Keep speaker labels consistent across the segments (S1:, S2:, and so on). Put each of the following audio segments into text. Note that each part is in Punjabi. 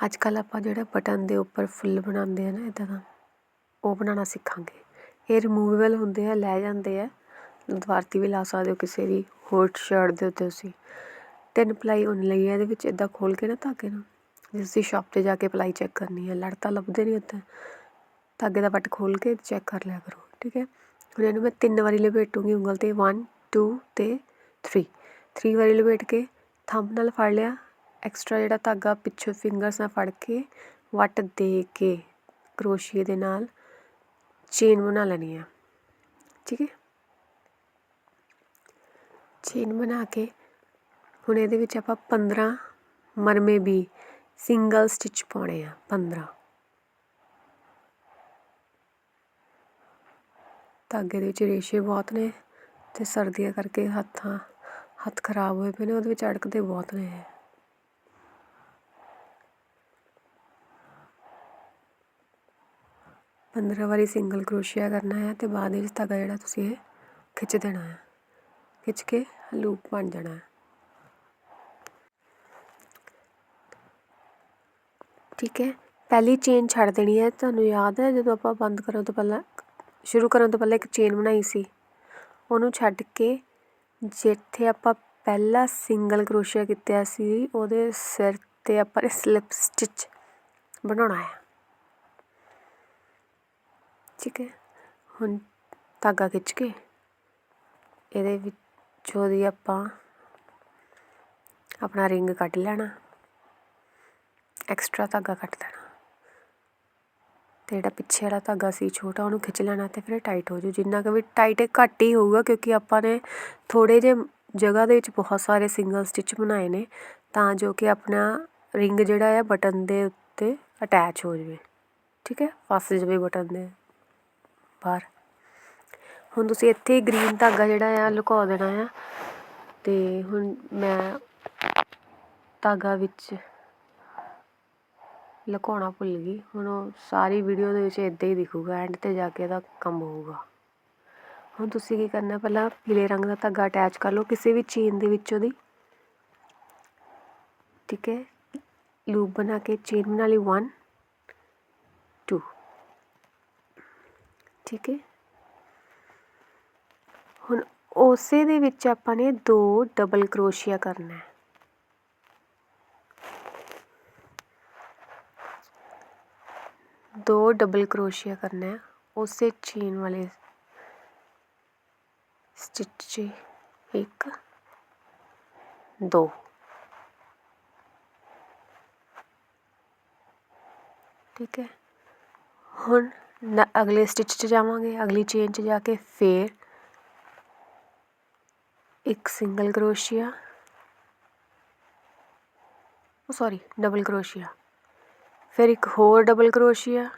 S1: ਅੱਜ ਕੱਲ੍ਹ ਆਪਾਂ ਜਿਹੜਾ ਬਟਨ ਦੇ ਉੱਪਰ ਫੁੱਲ ਬਣਾਉਂਦੇ ਆ ਨਾ ਇੱਦਾਂ ਦਾ, ਉਹ ਬਣਾਉਣਾ ਸਿੱਖਾਂਗੇ। ਇਹ ਰਿਮੂਵੇਬਲ ਹੁੰਦੇ ਆ, ਲੈ ਜਾਂਦੇ ਆ। ਦੀਵਾਰ 'ਤੇ ਵੀ ਲਾ ਸਕਦੇ ਹੋ ਕਿਸੇ ਵੀ ਹੋਰ ਸ਼ਰਟ ਦੇ ਉੱਤੇ ਤੁਸੀਂ। ਤਿੰਨ ਪਲਾਈ ਉਨ ਲਈ ਹੈ ਇਹਦੇ ਵਿੱਚ ਇੱਦਾਂ ਖੋਲ੍ਹ ਕੇ ਨਾ ਧਾਗੇ ਨੂੰ, ਜੇ ਤੁਸੀਂ ਸ਼ਾਪ 'ਤੇ ਜਾ ਕੇ ਪਲਾਈ ਚੈੱਕ ਕਰਨੀ ਹੈ ਲੜ ਤਾਂ ਲੱਭਦੇ ਨਹੀਂ ਉੱਥੇ। ਧਾਗੇ ਦਾ ਵੱਟ ਖੋਲ੍ਹ ਕੇ ਚੈੱਕ ਕਰ ਲਿਆ ਕਰੋ, ਠੀਕ ਹੈ? ਹੁਣ ਇਹਨੂੰ ਮੈਂ ਤਿੰਨ ਵਾਰੀ ਲਪੇਟੂੰਗੀ ਉਂਗਲ 'ਤੇ 1 2 ਤੇ 3 3 ਵਾਰੀ ਲਪੇਟ ਕੇ ਥੰਬ ਨਾਲ ਫੜ ਲਿਆ ਐਕਸਟਰਾ ਜਿਹੜਾ ਧਾਗਾ ਪਿੱਛੋਂ ਫਿੰਗਰਸ ਨਾਲ ਫੜ ਕੇ ਵੱਟ ਦੇ ਕੇ ਕਰੋਸ਼ੀਏ ਦੇ ਨਾਲ ਚੇਨ ਬਣਾ ਲੈਣੀ ਆ। ਠੀਕ ਹੈ? ਚੇਨ ਬਣਾ ਕੇ ਹੁਣ ਇਹਦੇ ਵਿੱਚ ਆਪਾਂ 15 ਮਰਮੇ ਵੀ ਸਿੰਗਲ ਸਟਿਚ ਪਾਉਣੇ ਆ 15 ਧਾਗੇ ਦੇ ਵਿੱਚ ਰੇਸ਼ੇ ਬਹੁਤ ਨੇ ਤੇ ਸਰਦੀਆਂ ਕਰਕੇ ਹੱਥਾਂ, ਹੱਥ ਖਰਾਬ ਹੋਏ ਪਏ ਨੇ, ਉਹਦੇ ਵਿੱਚ ਅੜਕਦੇ ਬਹੁਤ ਨੇ ਇਹ ਪੰਦਰਾਂ ਵਾਰੀ ਸਿੰਗਲ ਕਰੋਸ਼ੀਆ ਕਰਨਾ ਹੈ ਤੇ ਬਾਅਦ ਵਿੱਚ ਧਾਗਾ ਜਿਹੜਾ ਤੁਸੀਂ ਇਹ ਖਿੱਚ ਦੇਣਾ ਹੈ। ਖਿੱਚ ਕੇ ਲੂਪ ਬਣ ਜਾਣਾ ਹੈ। ਠੀਕ ਹੈ। ਪਹਿਲੀ ਚੇਨ ਛੱਡ ਦੇਣੀ ਹੈ। ਤੁਹਾਨੂੰ ਯਾਦ ਹੈ ਜਦੋਂ ਆਪਾਂ ਬੰਦ ਕਰਨ ਤੋਂ ਪਹਿਲਾਂ, ਸ਼ੁਰੂ ਕਰਨ ਤੋਂ ਪਹਿਲਾਂ ਇੱਕ ਚੇਨ ਬਣਾਈ ਸੀ? ਉਹਨੂੰ ਛੱਡ ਕੇ ਜਿੱਥੇ ਆਪਾਂ ਪਹਿਲਾ ਸਿੰਗਲ ਕਰੋਸ਼ੀਆ ਕੀਤਾ ਸੀ, ਉਹਦੇ ਸਿਰ 'ਤੇ ਆਪਾਂ ਸਲਿਪ ਸਟਿਚ ਬਣਾਉਣਾ ਹੈ। ਠੀਕ ਹੈ ਹੁਣ ਧਾਗਾ ਖਿੱਚ ਕੇ, ਇਹਦੇ ਵਿੱਚੋਂ ਦੀ ਆਪਾਂ ਆਪਣਾ ਰਿੰਗ ਕੱਢ ਲੈਣਾ। ਐਕਸਟਰਾ ਧਾਗਾ ਕੱਟ ਦੇਣਾ ਤੇ ਜਿਹੜਾ ਪਿੱਛੇ ਵਾਲਾ ਧਾਗਾ ਸੀ, ਛੋਟਾ, ਉਹਨੂੰ ਖਿੱਚ ਲੈਣਾ ਤੇ ਫਿਰ ਟਾਈਟ ਹੋ ਜੂ ਜਿੰਨਾ ਕਿ ਵੀ ਟਾਈਟ ਘੱਟ ਹੀ ਹੋਊਗਾ, ਕਿਉਂਕਿ ਆਪਾਂ ਨੇ ਥੋੜੇ ਜਿਹੇ ਜਗ੍ਹਾ ਦੇ ਵਿੱਚ ਬਹੁਤ ਸਾਰੇ ਸਿੰਗਲ ਸਟਿਚ ਬਣਾਏ ਨੇ, ਤਾਂ ਜੋ ਕਿ ਆਪਣਾ ਰਿੰਗ ਜਿਹੜਾ ਹੈ ਬਟਨ ਦੇ ਉੱਤੇ ਅਟੈਚ ਹੋ ਜਾਵੇ। ਠੀਕ ਹੈ? ਫਸ ਜਾਵੇ ਬਟਨ ਦੇ। ਬਾਹਰ। ਹੁਣ ਤੁਸੀਂ ਇੱਥੇ ਗ੍ਰੀਨ ਧਾਗਾ ਜਿਹੜਾ ਆ ਲੁਕਾ ਦੇਣਾ ਆ। ਤੇ ਹੁਣ ਮੈਂ ਧਾਗਾ ਵਿੱਚ ਲੁਕਾਉਣਾ ਭੁੱਲ ਗਈ। ਹੁਣ ਉਹ ਸਾਰੀ ਵੀਡੀਓ ਦੇ ਵਿੱਚ ਇਦਾਂ ਹੀ ਦਿਖੂਗਾ ਐਂਡ ਤੇ ਜਾ ਕੇ ਇਹਦਾ ਕੰਮ ਹੋਊਗਾ। ਹੁਣ ਤੁਸੀਂ ਕੀ ਕਰਨਾ ਪਹਿਲਾਂ ਪੀਲੇ ਰੰਗ ਦਾ ਧਾਗਾ ਅਟੈਚ ਕਰ ਲਓ ਕਿਸੇ ਵੀ ਚੇਨ ਦੇ ਵਿੱਚ ਉਹਦੀ। ਠੀਕ ਹੈ? ਲੂਪ ਬਣਾ ਕੇ ਚੇਨ ਬਣਾ ਲਈ। 1 2 ਠੀਕ ਹੈ। ਹੁਣ ਉਸੇ ਦੇ ਵਿੱਚ ਆਪਾਂ ਨੇ ਦੋ ਡਬਲ ਕਰੋਸ਼ੀਆ ਕਰਨਾ ਹੈ। ਦੋ ਡਬਲ ਕਰੋਸ਼ੀਆ ਕਰਨਾ ਹੈ। ਉਸੇ ਚੇਨ ਵਾਲੇ ਸਟਿਚ 'ਚ ਇੱਕ, ਦੋ। ਠੀਕ ਹੈ। ਹੁਣ ਅਗਲੇ ਸਟਿਚ 'ਚ ਜਾਵਾਂਗੇ, ਅਗਲੀ ਚੇਨ 'ਚ ਜਾ ਕੇ ਫੇਰ ਇੱਕ ਸਿੰਗਲ ਕਰੋਸ਼ੀਆ। ਉਹ ਸੌਰੀ ਡਬਲ ਕਰੋਸ਼ੀਆ। ਫਿਰ ਇੱਕ ਹੋਰ ਡਬਲ ਕਰੋਸ਼ੀਆ।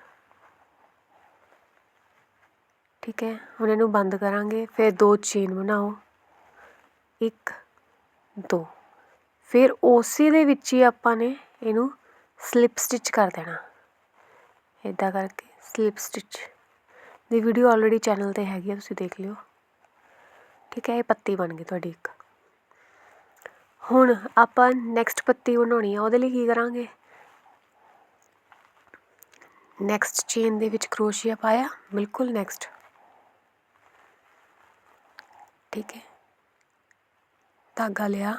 S1: ਠੀਕ ਹੈ, ਹੁਣ ਇਹਨੂੰ ਬੰਦ ਕਰਾਂਗੇ, ਫਿਰ ਦੋ ਚੇਨ ਬਣਾਓ। ਇੱਕ, ਦੋ। ਫਿਰ ਉਸੇ ਦੇ ਵਿੱਚ ਹੀ ਆਪਾਂ ਨੇ ਇਹਨੂੰ ਸਲਿਪ ਸਟਿਚ ਕਰ ਦੇਣਾ। ਇਦਾਂ ਕਰਕੇ ਸਲਿਪ ਸਟਿਚ ਦੀ ਵੀਡੀਓ ਆਲਰੇਡੀ ਚੈਨਲ ਤੇ ਹੈਗੀ ਆ, ਤੁਸੀਂ ਦੇਖ ਲਿਓ। ਠੀਕ ਹੈ ਇਹ ਪੱਤੀ ਬਣ ਗਈ ਤੁਹਾਡੀ ਇੱਕ। ਹੁਣ ਆਪਾਂ ਨੈਕਸਟ ਪੱਤੀ ਬਣਾਉਣੀ ਆ, ਉਹਦੇ ਲਈ ਕੀ ਕਰਾਂਗੇ? ਨੈਕਸਟ ਚੇਨ ਦੇ ਵਿੱਚ ਕਰੋਸ਼ੀਆ ਪਾਇਆ, ਬਿਲਕੁਲ ਨੈਕਸਟ ਠੀਕ ਹੈ। ਧਾਗਾ ਲਿਆ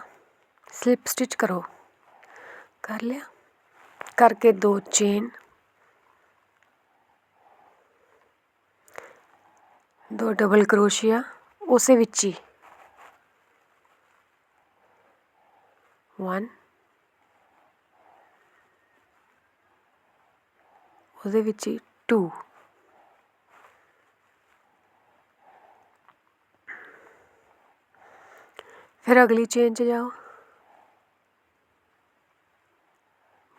S1: ਸਲਿਪ ਸਟਿਚ ਕਰੋ। ਕਰ ਲਿਆ? ਕਰਕੇ ਦੋ ਚੇਨ ਦੋ ਡਬਲ ਕਰੋਸ਼ੀਆ ਉਸੇ ਵਿੱਚ ਹੀ 1 ਉਹਦੇ ਵਿੱਚ ਹੀ 2 ਫਿਰ ਅਗਲੀ ਚੇਨ 'ਚ ਜਾਓ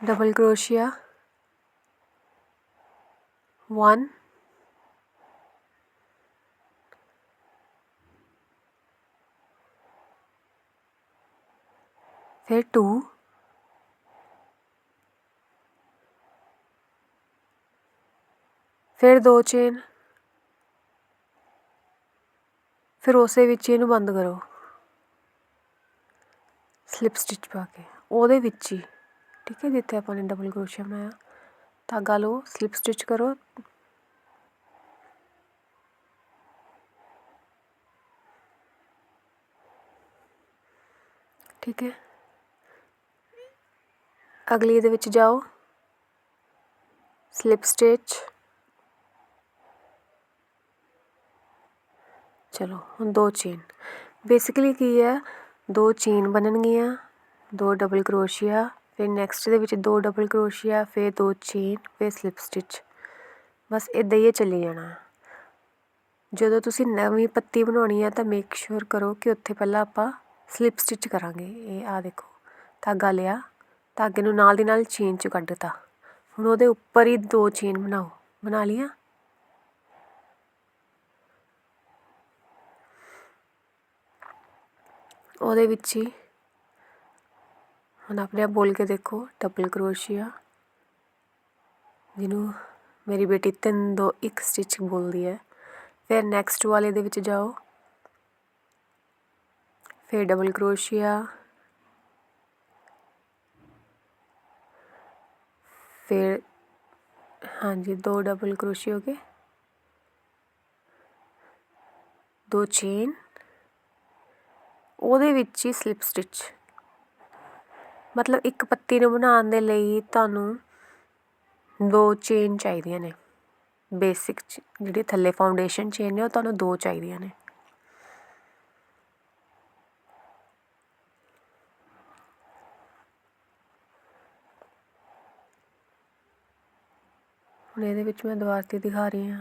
S1: ਡਬਲ ਫਿਰ ਟੂ ਫਿਰ ਦੋ ਚੇਨ ਫਿਰ ਉਸੇ ਵਿੱਚ ਇਹਨੂੰ ਬੰਦ ਕਰੋ। ਸਲਿਪ ਸਟਿਚ ਪਾ ਕੇ। ਉਹਦੇ ਵਿੱਚ ਹੀ। ਠੀਕ ਹੈ, ਜਿੱਥੇ ਆਪਾਂ ਨੇ ਡਬਲ ਕਰੋਸ਼ੀਆ ਬਣਾਇਆ। ਧਾਗਾ ਲਓ ਸਲਿਪ ਸਟਿਚ ਕਰੋ। ਠੀਕ ਹੈ। ਅਗਲੀ ਦੇ ਵਿੱਚ ਜਾਓ। ਸਲਿਪ ਸਟਿਚ ਚਲੋ, ਹੁਣ ਦੋ ਚੇਨ ਬੇਸਿਕਲੀ ਕੀ ਹੈ? ਦੋ ਚੇਨ ਬਣਨਗੀਆਂ, ਦੋ ਡਬਲ ਕਰੋਸ਼ੀਆ ਫਿਰ ਨੈਕਸਟ ਦੇ ਵਿੱਚ ਦੋ ਡਬਲ ਕਰੋਸ਼ੀਆ ਫਿਰ ਦੋ ਚੇਨ ਫਿਰ ਸਲਿਪ ਸਟਿਚ ਬਸ ਇਦਾਂ ਹੀ ਇਹ ਚੱਲੀ ਜਾਣਾ। ਜਦੋਂ ਤੁਸੀਂ ਨਵੀਂ ਪੱਤੀ ਬਣਾਉਣੀ ਹੈ ਤਾਂ ਮੇਕ ਸ਼ੋਰ ਕਰੋ ਕਿ ਉੱਥੇ ਪਹਿਲਾਂ ਆਪਾਂ ਸਲਿਪ ਸਟਿਚ ਕਰਾਂਗੇ। ਇਹ ਆ ਦੇਖੋ, ਧਾਗਾ ਲਿਆ। ਧਾਗੇ ਨੂੰ ਨਾਲ ਦੀ ਨਾਲ ਚੇਨ ਚ ਕੱਢਤਾ ਹੁਣ ਉਹਦੇ ਉੱਪਰ ਹੀ ਦੋ ਚੇਨ ਬਣਾਓ। ਬਣਾ ਲਈਆਂ? ਉਹਦੇ ਵਿੱਚ ਹੀ ਹੁਣ ਆਪਣੇ ਆਪ ਬੋਲ ਕੇ ਦੇਖੋ ਡਬਲ ਕਰੋਸ਼ੀਆ ਜਿਹਨੂੰ ਮੇਰੀ ਬੇਟੀ ਤਿੰਨ ਦੋ ਇੱਕ ਸਟਿਚ ਬੋਲਦੀ ਹੈ। ਫਿਰ ਨੈਕਸਟ ਵਾਲੇ ਦੇ ਵਿੱਚ ਜਾਓ। ਫਿਰ ਡਬਲ ਕਰੋਸ਼ੀਆ ਫਿਰ ਹਾਂਜੀ, ਦੋ ਡਬਲ ਕਰੋਸ਼ੀ ਹੋ ਗਏ। ਦੋ ਚੇਨ ਉਹਦੇ ਵਿੱਚ ਹੀ ਸਲਿਪ ਸਟਿਚ ਮਤਲਬ ਇੱਕ ਪੱਤੀ ਨੂੰ ਬਣਾਉਣ ਦੇ ਲਈ ਤੁਹਾਨੂੰ ਦੋ ਚੇਨ ਚਾਹੀਦੀਆਂ ਨੇ। ਬੇਸਿਕ ਜਿਹੜੀ ਥੱਲੇ ਫਾਊਂਡੇਸ਼ਨ ਚੇਨ ਨੇ, ਉਹ ਤੁਹਾਨੂੰ ਦੋ ਚਾਹੀਦੀਆਂ ਨੇ। ਹੁਣ ਇਹਦੇ ਵਿੱਚ ਮੈਂ ਦੁਬਾਰਾ ਤੇ ਦਿਖਾ ਰਹੀ ਹਾਂ।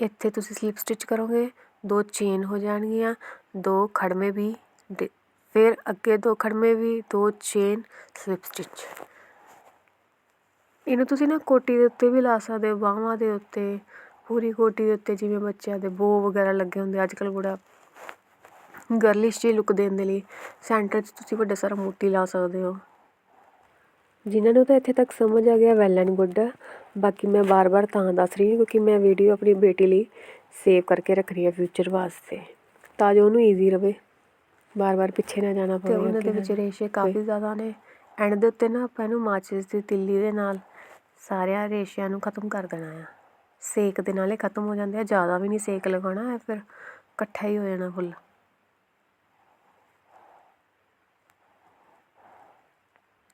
S1: ਇੱਥੇ ਤੁਸੀਂ ਸਲਿਪ ਸਟਿਚ ਕਰੋਗੇ, ਦੋ ਚੇਨ ਹੋ ਜਾਣਗੀਆਂ, ਦੋ ਖੜਮੇ ਵੀ ਫਿਰ ਅੱਗੇ ਦੋ ਖੜਮੇ ਵੀ, ਦੋ ਚੇਨ ਸਲਿਪ ਸਟਿਚ ਇਹਨੂੰ ਤੁਸੀਂ ਨਾ ਕੋਟੀ ਦੇ ਉੱਤੇ ਵੀ ਲਾ ਸਕਦੇ ਹੋ ਬਾਹਾਂ ਦੇ ਉੱਤੇ, ਪੂਰੀ ਕੋਟੀ ਦੇ ਉੱਤੇ, ਜਿਵੇਂ ਬੱਚਿਆਂ ਦੇ ਬੋ ਵਗੈਰਾ ਲੱਗੇ ਹੁੰਦੇ ਅੱਜ ਕੱਲ੍ਹ ਬੜਾ ਗਰਲਿਸ਼ ਜਿਹੀ ਲੁੱਕ ਦੇਣ ਦੇ ਲਈ ਸੈਂਟਰ 'ਚ ਤੁਸੀਂ ਵੱਡਾ ਸਾਰਾ ਮੋਤੀ ਲਾ ਸਕਦੇ ਹੋ। ਜਿਨ੍ਹਾਂ ਨੂੰ ਤਾਂ ਇੱਥੇ ਤੱਕ ਸਮਝ ਆ ਗਿਆ ਵੈਲ ਐਂਡ ਗੁੱਡ ਬਾਕੀ ਮੈਂ ਬਾਰ-ਬਾਰ ਤਾਂ ਦੱਸ ਰਹੀ ਹਾਂ ਕਿਉਂਕਿ ਮੈਂ ਵੀਡੀਓ ਆਪਣੀ ਬੇਟੀ ਲਈ ਸੇਵ ਕਰਕੇ ਰੱਖ ਰਹੀ ਹਾਂ ਫਿਊਚਰ ਵਾਸਤੇ। ਤਾਂ ਜੋ ਉਹਨੂੰ ਈਜ਼ੀ ਰਵੇ। ਬਾਰ-ਬਾਰ ਪਿੱਛੇ ਨਾ ਜਾਣਾ ਪਵੇ ਉਹਨਾਂ ਦੇ ਵਿੱਚ ਰੇਸ਼ੇ ਕਾਫੀ ਜ਼ਿਆਦਾ ਨੇ। ਐਂਡ ਦੇ ਉੱਤੇ ਨਾ ਆਪਾਂ ਇਹਨੂੰ ਮਾਚਿਸ ਦੀ ਤਿੱਲੀ ਦੇ ਨਾਲ ਸਾਰਿਆਂ ਰੇਸ਼ਿਆਂ ਨੂੰ ਖਤਮ ਕਰ ਦੇਣਾ ਆ। ਸੇਕ ਦੇ ਨਾਲ ਖਤਮ ਹੋ ਜਾਂਦੇ ਆ। ਜ਼ਿਆਦਾ ਵੀ ਨਹੀਂ ਸੇਕ ਲਗਾਉਣਾ ਹੈ ਫਿਰ ਇਕੱਠਾ ਹੀ ਹੋ ਜਾਣਾ ਫੁੱਲ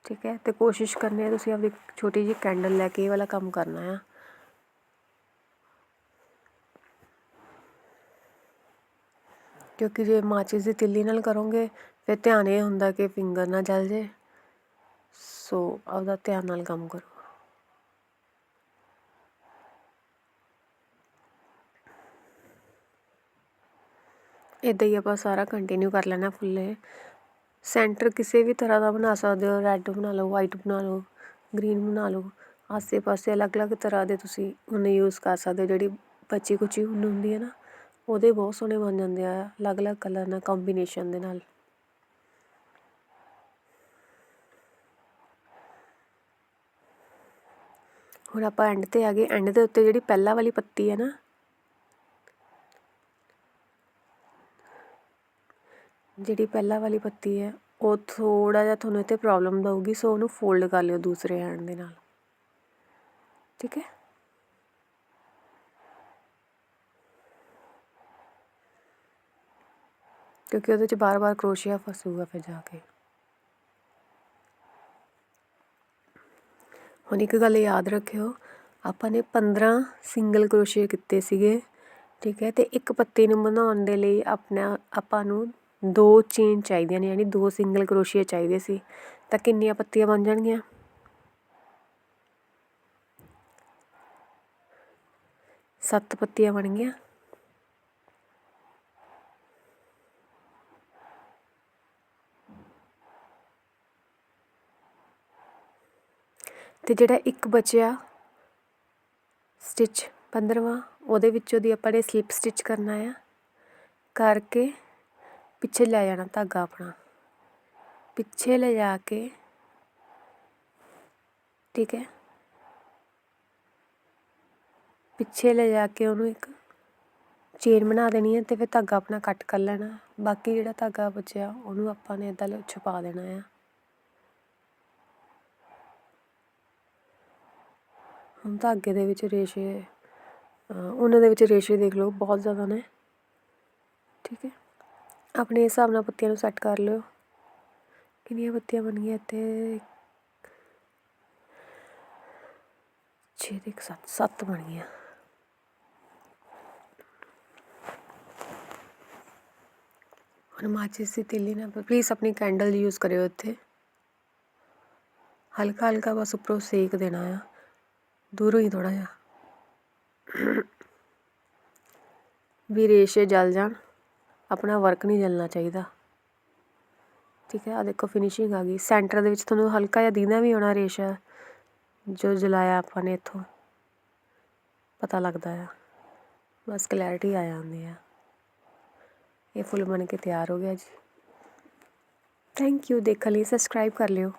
S1: ਠੀਕ ਹੈ? ਤੇ ਕੋਸ਼ਿਸ਼ ਕਰਨੀ ਹੈ ਤੁਸੀਂ ਆਪਣੀ ਛੋਟੀ ਜਿਹੀ ਕੈਂਡਲ ਲੈ ਕੇ ਇਹ ਵਾਲਾ ਕੰਮ ਕਰਨਾ ਆ। ਕਿਉਂਕਿ ਜੇ ਮਾਚਿਸ ਦੀ ਤਿੱਲੀ ਨਾਲ ਕਰੋਗੇ, ਫਿਰ ਧਿਆਨ ਇਹ ਹੁੰਦਾ ਕਿ ਫਿੰਗਰ ਨਾ ਜਲ ਜੇ। ਸੋ ਆਪਦਾ ਧਿਆਨ ਨਾਲ ਕੰਮ ਕਰੋ। ਇਦਾਂ ਹੀ ਆਪਾਂ ਸਾਰਾ ਕੰਟੀਨਿਊ ਕਰ ਲੈਣਾ ਫੁੱਲੇ ਸੈਂਟਰ ਕਿਸੇ ਵੀ ਤਰ੍ਹਾਂ ਦਾ ਬਣਾ ਸਕਦੇ ਹੋ, ਰੈੱਡ ਬਣਾ ਲਓ, ਵਾਈਟ ਬਣਾ ਲਓ, ਗ੍ਰੀਨ ਬਣਾ ਲਓ ਆਸੇ ਪਾਸੇ ਅਲੱਗ-ਅਲੱਗ ਤਰ੍ਹਾਂ ਦੇ ਤੁਸੀਂ ਉਹਨੇ ਯੂਜ਼ ਕਰ ਸਕਦੇ ਹੋ, ਜਿਹੜੀ ਬੱਚੀ ਕੁਚੀ ਉੱਨ ਹੁੰਦੀ ਹੈ ਨਾ, ਉਹਦੇ ਬਹੁਤ ਸੋਹਣੇ ਬਣ ਜਾਂਦੇ ਆ, ਅਲੱਗ-ਅਲੱਗ ਕਲਰ ਨਾਲ ਕੰਬੀਨੇਸ਼ਨ ਦੇ ਨਾਲ। ਹੁਣ ਆਪਾਂ ਐਂਡ ਤੇ ਆ ਗਏ ਐਂਡ ਦੇ ਉੱਤੇ ਜਿਹੜੀ ਪਹਿਲਾਂ ਵਾਲੀ ਪੱਤੀ ਹੈ ਨਾ ਜਿਹੜੀ ਪਹਿਲਾਂ ਵਾਲੀ ਪੱਤੀ ਹੈ, ਉਹ ਥੋੜ੍ਹਾ ਜਿਹਾ ਤੁਹਾਨੂੰ ਇੱਥੇ ਪ੍ਰੋਬਲਮ ਦਊਗੀ ਸੋ ਉਹਨੂੰ ਫੋਲਡ ਕਰ ਲਿਓ ਦੂਸਰੇ ਹੈਂਡ ਦੇ ਨਾਲ। ਠੀਕ ਹੈ? ਕਿਉਂਕਿ ਉਹਦੇ 'ਚ ਬਾਰ-ਬਾਰ ਕਰੋਸ਼ੀਆ ਫਸੂਗਾ ਫਿਰ ਜਾ ਕੇ। ਹੁਣ ਇੱਕ ਗੱਲ ਯਾਦ ਰੱਖਿਓ, ਆਪਾਂ ਨੇ 15 ਸਿੰਗਲ ਕਰੋਸ਼ੀਆ ਕੀਤੇ ਸੀਗੇ, ਠੀਕ ਹੈ? ਤੇ ਇੱਕ ਪੱਤੀ ਨੂੰ ਬਣਾਉਣ ਦੇ ਲਈ ਆਪਣਾ, ਆਪਾਂ ਨੂੰ ਦੋ ਚੇਨ ਚਾਹੀਦੀਆਂ ਨੇ, ਯਾਨੀ ਦੋ ਸਿੰਗਲ ਕਰੋਸ਼ੀਆ ਚਾਹੀਦੇ ਸੀ, ਤਾਂ ਕਿੰਨੀਆਂ ਪੱਤੀਆਂ ਬਣ ਜਾਣਗੀਆਂ? ਸੱਤ ਪੱਤੀਆਂ ਬਣ ਗਈਆਂ। ਤੇ ਜਿਹੜਾ ਇੱਕ ਬਚਿਆ ਸਟਿਚ 15ਵਾਂ ਉਹਦੇ ਵਿੱਚੋਂ ਦੀ ਆਪਾਂ ਨੇ ਸਲਿਪ ਸਟਿਚ ਕਰਨਾ ਆ, ਕਰਕੇ ਪਿੱਛੇ ਲੈ ਜਾਣਾ ਧਾਗਾ ਆਪਣਾ। ਪਿੱਛੇ ਲੈ ਜਾ ਕੇ, ਠੀਕ ਹੈ? ਪਿੱਛੇ ਲੈ ਜਾ ਕੇ ਉਹਨੂੰ ਇੱਕ ਚੇਨ ਬਣਾ ਦੇਣੀ ਹੈ ਤੇ ਫਿਰ ਧਾਗਾ ਆਪਣਾ ਕੱਟ ਕਰ ਲੈਣਾ। ਬਾਕੀ ਜਿਹੜਾ ਧਾਗਾ ਬਚਿਆ, ਉਹਨੂੰ ਆਪਾਂ ਨੇ ਇਦਾਂ ਛੁਪਾ ਦੇਣਾ ਆ। ਹੁਣ ਧਾਗੇ ਦੇ ਵਿੱਚ ਰੇਸ਼ੇ ਉਹਨਾਂ ਦੇ ਵਿੱਚ ਰੇਸ਼ੇ ਦੇਖ ਲਓ, ਬਹੁਤ ਜ਼ਿਆਦਾ ਨੇ। ਠੀਕ ਹੈ? ਆਪਣੇ ਹਿਸਾਬ ਨਾਲ ਪੱਤੀਆਂ ਨੂੰ ਸੈੱਟ ਕਰ ਲਿਓ। ਕਿੰਨੀਆਂ ਪੱਤੀਆਂ ਬਣ ਗਈਆਂ ਇੱਥੇ? ਛੇ ਤੇ ਸੱਤ ਸੱਤ ਬਣ ਗਈਆਂ ਹੁਣ ਮਾਚਿਸ ਦੀ ਤਿੱਲੀ ਨਾ ਪਲੀਜ਼ ਆਪਣੀ ਕੈਂਡਲ ਯੂਜ਼ ਕਰਿਓ ਇੱਥੇ। ਹਲਕਾ ਹਲਕਾ ਬਸ ਉੱਪਰੋਂ ਸੇਕ ਦੇਣਾ ਆ। ਦੂਰੋਂ ਹੀ ਥੋੜਾ ਜਿਹਾ। ਵੀ ਰੇਸ਼ੇ ਜਲ ਜਾਣ। ਆਪਣਾ ਵਰਕ ਨਹੀਂ ਜਲਣਾ ਚਾਹੀਦਾ। ਠੀਕ ਹੈ ਆ ਦੇਖੋ ਫਿਨਿਸ਼ਿੰਗ ਆ ਗਈ। ਸੈਂਟਰ ਦੇ ਵਿੱਚ ਤੁਹਾਨੂੰ ਹਲਕਾ ਜਿਹਾ ਦੀਨਾ ਵੀ ਹੋਣਾ ਰੇਸ਼ਾ, ਜੋ ਜਲਾਇਆ ਆਪਾਂ ਨੇ ਇੱਥੋਂ। ਪਤਾ ਲੱਗਦਾ ਆ। ਬਸ ਕਲੈਰਿਟੀ ਆ ਜਾਂਦੀ ਆ। ਇਹ ਫੁੱਲ ਬਣ ਕੇ ਤਿਆਰ ਹੋ ਗਿਆ ਜੀ। ਥੈਂਕ ਯੂ ਦੇਖਣ ਲਈ ਸਬਸਕ੍ਰਾਈਬ ਕਰ ਲਿਓ।